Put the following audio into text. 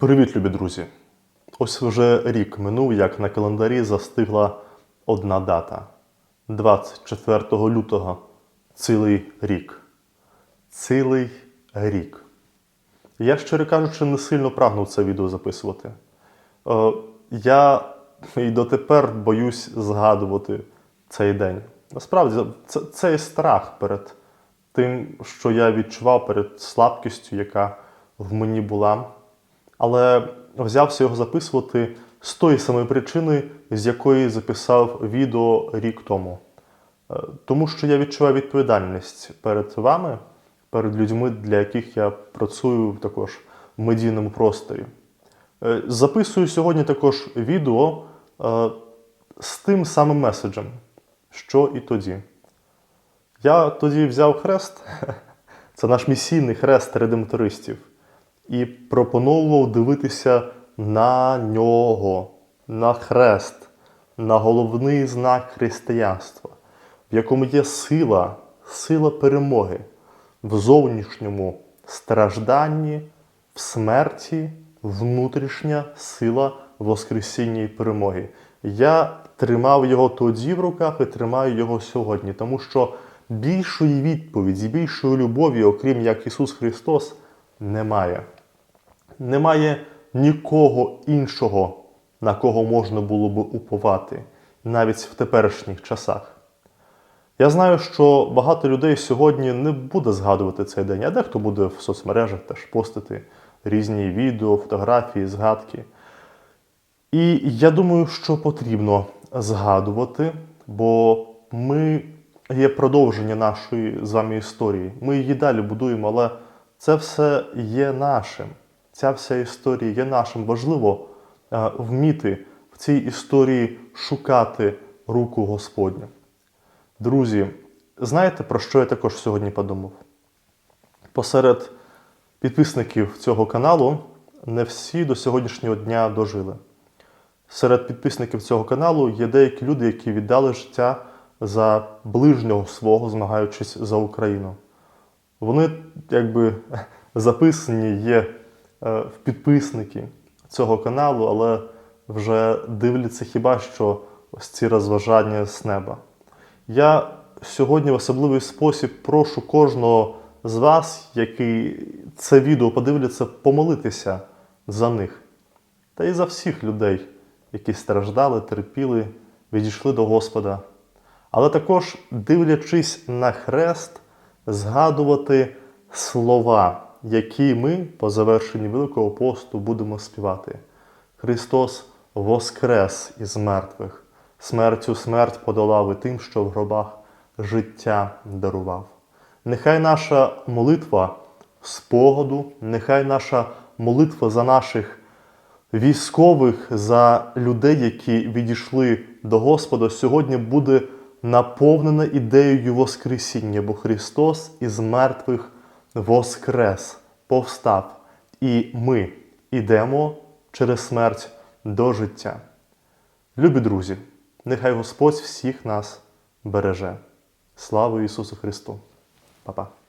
Привіт, любі друзі! Ось вже рік минув, як на календарі застигла одна дата 24 лютого. Цілий рік. Цілий рік. Я, щиро кажучи, не сильно прагнув це відео записувати. Е, я і дотепер боюсь згадувати цей день. Насправді, це, це і страх перед тим, що я відчував перед слабкістю, яка в мені була. Але взявся його записувати з тої самої причини, з якої записав відео рік тому. Е, Тому що я відчуваю відповідальність перед вами, перед людьми, для яких я працюю також в медійному просторі. Е, Записую сьогодні також відео е, з тим самим меседжем, що і тоді. Я тоді взяв хрест, це наш місійний хрест редемтористів, і пропонував дивитися на нього, на хрест, на головний знак християнства, в якому є сила, сила перемоги в зовнішньому стражданні, в смерті, внутрішня сила Воскресіння і перемоги. Я тримав його тоді в руках і тримаю його сьогодні, тому що більшої відповіді, більшої любові, окрім як Ісус Христос, немає. Немає нікого іншого, на кого можна було би уповати, навіть в теперішніх часах. Я знаю, що багато людей сьогодні не буде згадувати цей день, а дехто буде в соцмережах теж постити різні відео, фотографії, згадки. І я думаю, що потрібно згадувати, бо ми є продовження нашої з вами історії. Ми її далі будуємо, але це все є нашим. Ця вся історія є нашим. Важливо е, вміти в цій історії шукати руку Господню. Друзі, знаєте, про що я також сьогодні подумав? Посеред підписників цього каналу не всі до сьогоднішнього дня дожили. Серед підписників цього каналу є деякі люди, які віддали життя за ближнього свого, змагаючись за Україну. Вони якби записані є в підписники цього каналу, але вже дивляться хіба що ось ці розважання з неба. Я сьогодні в особливий спосіб прошу кожного з вас, який це відео подивляться, помолитися за них та і за всіх людей, які страждали, терпіли, відійшли до Господа. Але також, дивлячись на хрест, згадувати слова, які ми по завершенні Великого посту будемо співати. Христос воскрес із мертвих, смертю смерть подолав і тим, що в гробах життя дарував. Нехай наша молитва спогаду, нехай наша молитва за наших військових, за людей, які відійшли до Господа, сьогодні буде наповнена ідеєю Воскресіння, бо Христос із мертвих воскрес, повстав, і ми йдемо через смерть до життя. Любі друзі, нехай Господь всіх нас береже. Слава Ісусу Христу! Па-па!